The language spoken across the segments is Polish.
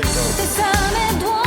Ahí está.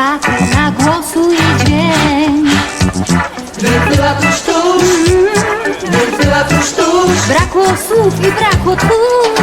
Na robaka nagłosuje dźwięk Wypylatusz tusz, wypylatusz tusz Brakło słów i brakło tchórz